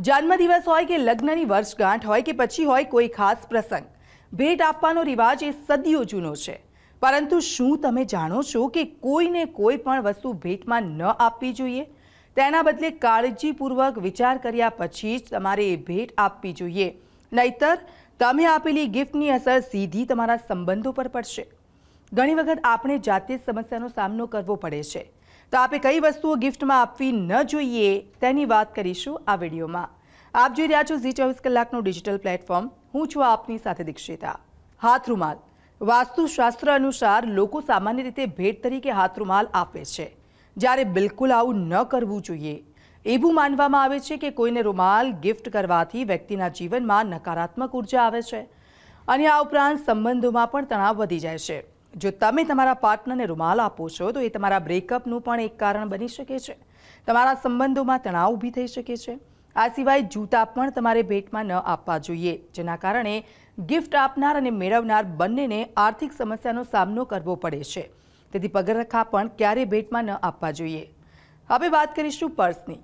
જન્મદિવસ હોય કે લગ્નની વર્ષગાંઠ હોય કે પછી હોય કોઈ ખાસ પ્રસંગ, ભેટ આપવાનો રિવાજ એ સદીઓ જૂનો છે. પરંતુ શું તમે જાણો છો કે કોઈને કોઈ પણ વસ્તુ ભેટમાં ન આપવી જોઈએ? તેના બદલે કાળજીપૂર્વક વિચાર કર્યા પછી જ તમારે એ ભેટ આપવી જોઈએ. નહીતર, તમે આપેલી ગિફ્ટની અસર સીધી તમારા સંબંધો પર પડશે. ઘણી વખત આપણે જાતે જ સમસ્યાનો સામનો કરવો પડે છે. તો આપે કઈ વસ્તુઓ ગિફ્ટમાં આપવી ન જોઈએ તેની વાત કરીશું આ વિડીયોમાં. આપ જોઈ રહ્યા છો ઝી ચોવીસ કલાકનું ડિજિટલ પ્લેટફોર્મ. હું છું આપની સાથે દીક્ષિતા. હાથ રૂમાલ. વાસ્તુશાસ્ત્ર અનુસાર લોકો સામાન્ય રીતે ભેટ તરીકે હાથ રૂમાલ આપે છે. જ્યારે બિલકુલ આવું ન કરવું જોઈએ. એવું માનવામાં આવે છે કે કોઈને રૂમાલ ગિફ્ટ કરવાથી વ્યક્તિના જીવનમાં નકારાત્મક ઊર્જા આવે છે. અને આ ઉપરાંત સંબંધોમાં પણ તણાવ વધી જાય છે. જો તમે તમારા પાર્ટનરને રૂમાલ આપો છો, તો એ તમારા બ્રેકઅપનું પણ એક કારણ બની શકે છે. તમારા સંબંધોમાં તણાવ ઊભી થઈ શકે છે. આ સિવાય જૂતા પણ તમારે ભેટમાં ન આપવા જોઈએ, જેના કારણે ગિફ્ટ આપનાર અને મેળવનાર બંનેને આર્થિક સમસ્યાનો સામનો કરવો પડે છે. તેથી પગરખા પણ ક્યારે ભેટમાં ન આપવા જોઈએ. હવે વાત કરીશું પર્સની.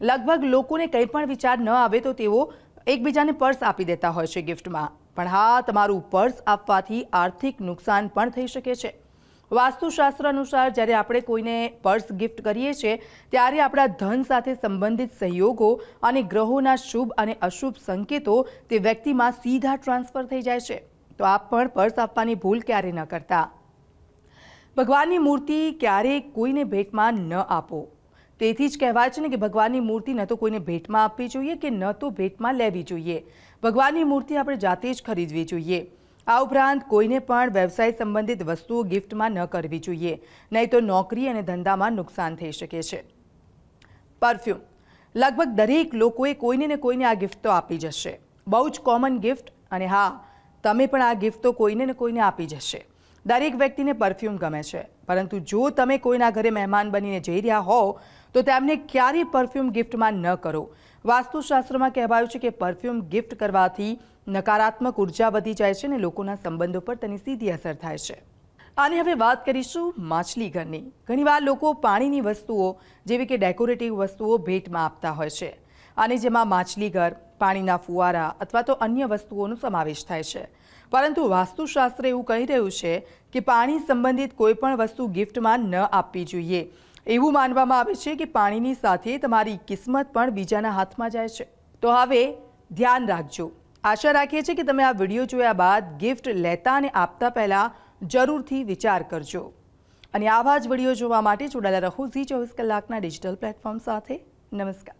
લગભગ લોકોને કંઈ પણ વિચાર ન આવે તો તેઓ એકબીજાને પર્સ આપી દેતા હોય છે ગિફ્ટમાં. પણ હા, તમારું પર્સ આપવાથી આર્થિક નુકસાન પણ થઈ શકે છે. વાસ્તુશાસ્ત્ર અનુસાર જ્યારે આપણે કોઈને પર્સ ગિફ્ટ કરીએ છીએ, ત્યારે આપણા ધન સાથે સંબંધિત સહયોગો અને ગ્રહોના શુભ અને અશુભ સંકેતો તે વ્યક્તિમાં સીધા ટ્રાન્સફર થઈ જાય છે. તો આપ પણ પર્સ આપવાની ભૂલ ક્યારે ન કરતા? ભગવાનની મૂર્તિ ક્યારેય કોઈને ભેટમાં ન આપો. તેથી જ કહેવાય છે ને કે ભગવાનની મૂર્તિ ન તો કોઈને ભેટમાં આપવી જોઈએ કે ન તો ભેટમાં લેવી જોઈએ. ભગવાનની મૂર્તિ આપણે જાતે જ ખરીદવી જોઈએ. આ ઉપરાંત કોઈને પણ વ્યવસાય સંબંધિત વસ્તુઓ ગિફ્ટમાં ન કરવી જોઈએ. નહીં તો નોકરી અને ધંધામાં નુકસાન થઈ શકે છે. પરફ્યુમ. લગભગ દરેક લોકોએ કોઈને ને કોઈને આ ગિફ્ટ તો આપી જશે. બહુ જ કોમન ગિફ્ટ અને હા, તમે પણ આ ગિફ્ટ તો કોઈને ને કોઈને આપી જશે. દરેક વ્યક્તિને પરફ્યુમ ગમે છે. પરંતુ જો તમે કોઈના ઘરે મહેમાન બનીને જઈ રહ્યા હોવ, તો તેમને ક્યારેય પરફ્યુમ ગિફ્ટમાં ન કરો. વાસ્તુશાસ્ત્રમાં કહેવાયું છે કે પરફ્યુમ ગિફ્ટ કરવાથી નકારાત્મક ઊર્જા વધી જાય છે અને લોકોના સંબંધો પર તેની સીધી અસર થાય છે. અને હવે વાત કરીશું માછલી ઘરની. ઘણીવાર લોકો પાણીની વસ્તુઓ, જેવી કે ડેકોરેટિવ વસ્તુઓ ભેટમાં આપતા હોય છે. અને જેમાં માછલી ઘર, પાણીના ફુવારા અથવા તો અન્ય વસ્તુઓનો સમાવેશ થાય છે. પરંતુ વાસ્તુશાસ્ત્ર એવું કહી રહ્યું છે કે પાણી સંબંધિત કોઈ પણ વસ્તુ ગિફ્ટમાં ન આપવી જોઈએ. એવું માનવામાં આવે છે કે પાણીની સાથે તમારી કિસ્મત પણ બીજાના હાથમાં જાય છે. તો હવે ધ્યાન રાખજો. આશા રાખીએ છીએ કે તમે આ વીડિયો જોયા બાદ ગિફ્ટ લેતા અને આપતા પહેલાં જરૂરથી વિચાર કરજો. અને આવા જ વીડિયો જોવા માટે જોડાયેલા રહો ઝી ચોવીસ કલાકના ડિજિટલ પ્લેટફોર્મ સાથે. નમસ્કાર.